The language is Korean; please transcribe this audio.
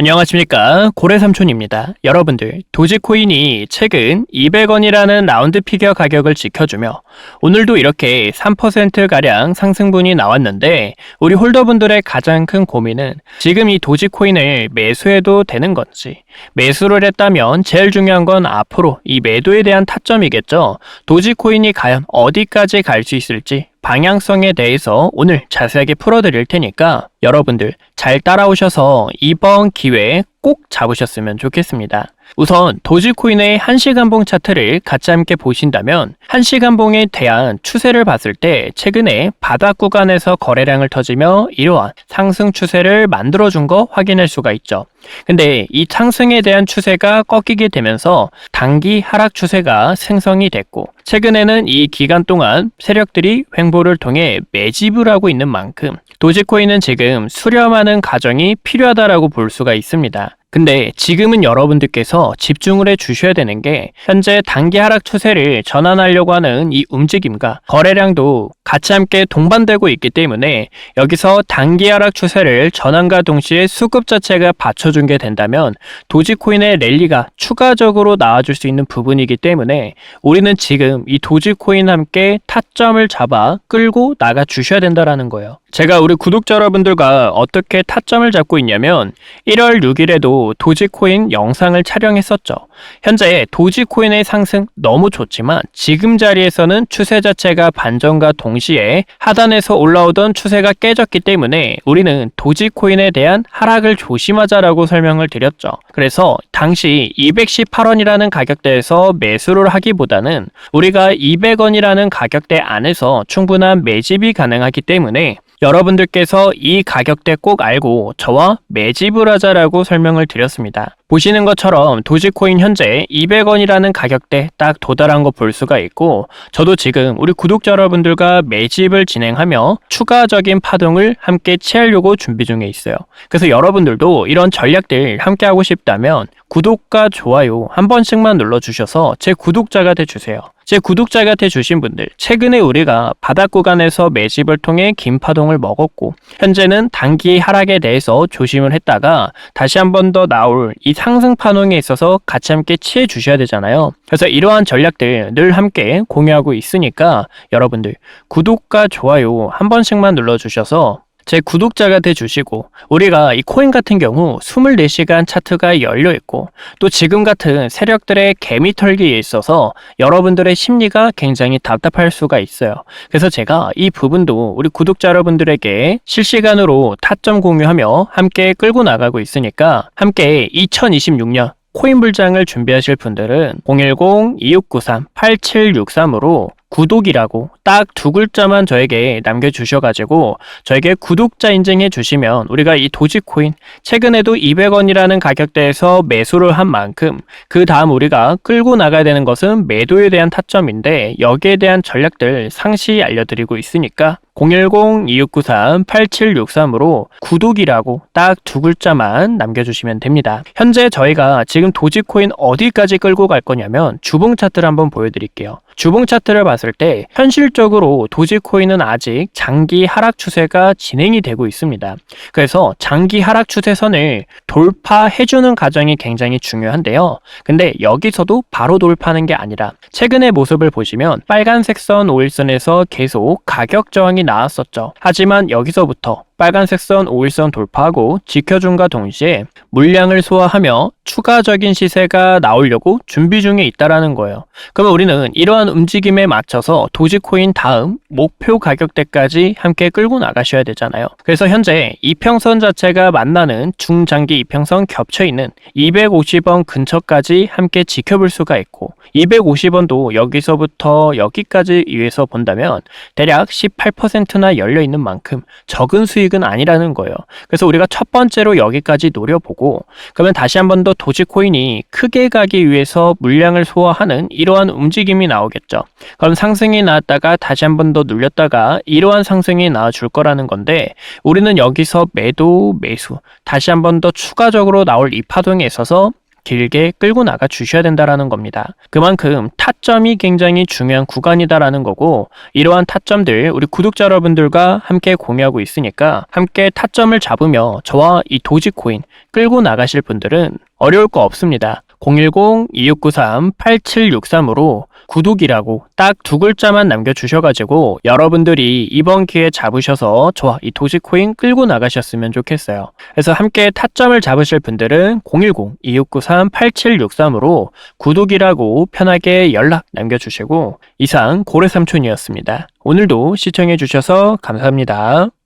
안녕하십니까 고래삼촌입니다. 여러분들 도지코인이 최근 200원이라는 라운드 피겨 가격을 지켜주며 오늘도 이렇게 3%가량 상승분이 나왔는데 우리 홀더분들의 가장 큰 고민은 지금 이 도지코인을 매수해도 되는 건지 매수를 했다면 제일 중요한 건 앞으로 이 매도에 대한 타점이겠죠. 도지코인이 과연 어디까지 갈 수 있을지 방향성에 대해서 오늘 자세하게 풀어드릴 테니까 여러분들 잘 따라오셔서 이번 기회에 꼭 잡으셨으면 좋겠습니다. 우선 도지코인의 1시간봉 차트를 같이 함께 보신다면 1시간봉에 대한 추세를 봤을 때 최근에 바닥 구간에서 거래량을 터지며 이러한 상승 추세를 만들어준 거 확인할 수가 있죠. 근데 이 상승에 대한 추세가 꺾이게 되면서 단기 하락 추세가 생성이 됐고 최근에는 이 기간 동안 세력들이 횡보를 통해 매집을 하고 있는 만큼 도지코인은 지금 수렴하는 과정이 필요하다라고 볼 수가 있습니다. 근데 지금은 여러분들께서 집중을 해 주셔야 되는 게 현재 단기 하락 추세를 전환하려고 하는 이 움직임과 거래량도 같이 함께 동반되고 있기 때문에 여기서 단기 하락 추세를 전환과 동시에 수급 자체가 받쳐준 게 된다면 도지코인의 랠리가 추가적으로 나와줄 수 있는 부분이기 때문에 우리는 지금 이 도지코인 함께 타점을 잡아 끌고 나가 주셔야 된다라는 거예요. 제가 우리 구독자 여러분들과 어떻게 타점을 잡고 있냐면 1월 6일에도 도지코인 영상을 촬영했었죠. 현재 도지코인의 상승 너무 좋지만 지금 자리에서는 추세 자체가 반전과 동시에 하단에서 올라오던 추세가 깨졌기 때문에 우리는 도지코인에 대한 하락을 조심하자라고 설명을 드렸죠. 그래서 당시 218원이라는 가격대에서 매수를 하기보다는 우리가 200원이라는 가격대 안에서 충분한 매집이 가능하기 때문에 여러분들께서 이 가격대 꼭 알고 저와 매집을 하자라고 설명을 드렸습니다. 보시는 것처럼 도지코인 현재 200원이라는 가격대 딱 도달한 거 볼 수가 있고 저도 지금 우리 구독자 여러분들과 매집을 진행하며 추가적인 파동을 함께 취하려고 준비 중에 있어요. 그래서 여러분들도 이런 전략들 함께 하고 싶다면 구독과 좋아요 한 번씩만 눌러주셔서 제 구독자가 돼주세요. 제 구독자가 돼주신 분들, 최근에 우리가 바닥 구간에서 매집을 통해 긴 파동을 먹었고, 현재는 단기 하락에 대해서 조심을 했다가 다시 한 번 더 나올 이 상승 파동에 있어서 같이 함께 취해 주셔야 되잖아요. 그래서 이러한 전략들 늘 함께 공유하고 있으니까 여러분들 구독과 좋아요 한 번씩만 눌러주셔서 제 구독자가 돼주시고 우리가 이 코인 같은 경우 24시간 차트가 열려 있고 또 지금 같은 세력들의 개미 털기에 있어서 여러분들의 심리가 굉장히 답답할 수가 있어요. 그래서 제가 이 부분도 우리 구독자 여러분들에게 실시간으로 타점 공유하며 함께 끌고 나가고 있으니까 함께 2026년 코인 불장을 준비하실 분들은 010-2693-8763으로 구독이라고 딱 두 글자만 저에게 남겨주셔가지고 저에게 구독자 인증해 주시면 우리가 이 도지코인 최근에도 200원이라는 가격대에서 매수를 한 만큼 그 다음 우리가 끌고 나가야 되는 것은 매도에 대한 타점인데 여기에 대한 전략들 상시 알려드리고 있으니까 010-2693-8763으로 구독이라고 딱 두 글자만 남겨주시면 됩니다. 현재 저희가 지금 도지코인 어디까지 끌고 갈 거냐면 주봉 차트를 한번 보여드릴게요. 주봉 차트를 봤을 때 현실적으로 도지코인은 아직 장기 하락 추세가 진행이 되고 있습니다. 그래서 장기 하락 추세선을 돌파해주는 과정이 굉장히 중요한데요. 근데 여기서도 바로 돌파하는 게 아니라 최근의 모습을 보시면 빨간색 선 5일선에서 계속 가격 저항이 나왔었죠. 하지만 여기서부터 빨간색 선 5일선 돌파하고 지켜준과 동시에 물량을 소화하며 추가적인 시세가 나오려고 준비 중에 있다라는 거예요. 그러면 우리는 이러한 움직임에 맞춰서 도지코인 다음 목표 가격대까지 함께 끌고 나가셔야 되잖아요. 그래서 현재 이평선 자체가 만나는 중장기 이평선 겹쳐 있는 250원 근처까지 함께 지켜볼 수가 있고 250원도 여기서부터 여기까지 위해서 본다면 대략 18%나 열려 있는 만큼 적은 수익은 아니라는 거예요. 그래서 우리가 첫 번째로 여기까지 노려보고 그러면 다시 한 번 더 도지코인이 크게 가기 위해서 물량을 소화하는 이러한 움직임이 나오겠죠. 그럼 상승이 나왔다가 다시 한 번 더 눌렸다가 이러한 상승이 나와줄 거라는 건데 우리는 여기서 매도 매수 다시 한 번 더 추가적으로 나올 이 파동에 있어서 길게 끌고 나가 주셔야 된다라는 겁니다. 그만큼 타점이 굉장히 중요한 구간이다라는 거고 이러한 타점들 우리 구독자 여러분들과 함께 공유하고 있으니까 함께 타점을 잡으며 저와 이 도지코인 끌고 나가실 분들은 어려울 거 없습니다. 010-2693-8763으로 구독이라고 딱 두 글자만 남겨주셔가지고 여러분들이 이번 기회에 잡으셔서 저와 이 도지코인 끌고 나가셨으면 좋겠어요. 그래서 함께 타점을 잡으실 분들은 010-2693-8763으로 구독이라고 편하게 연락 남겨주시고 이상 고래삼촌이었습니다. 오늘도 시청해주셔서 감사합니다.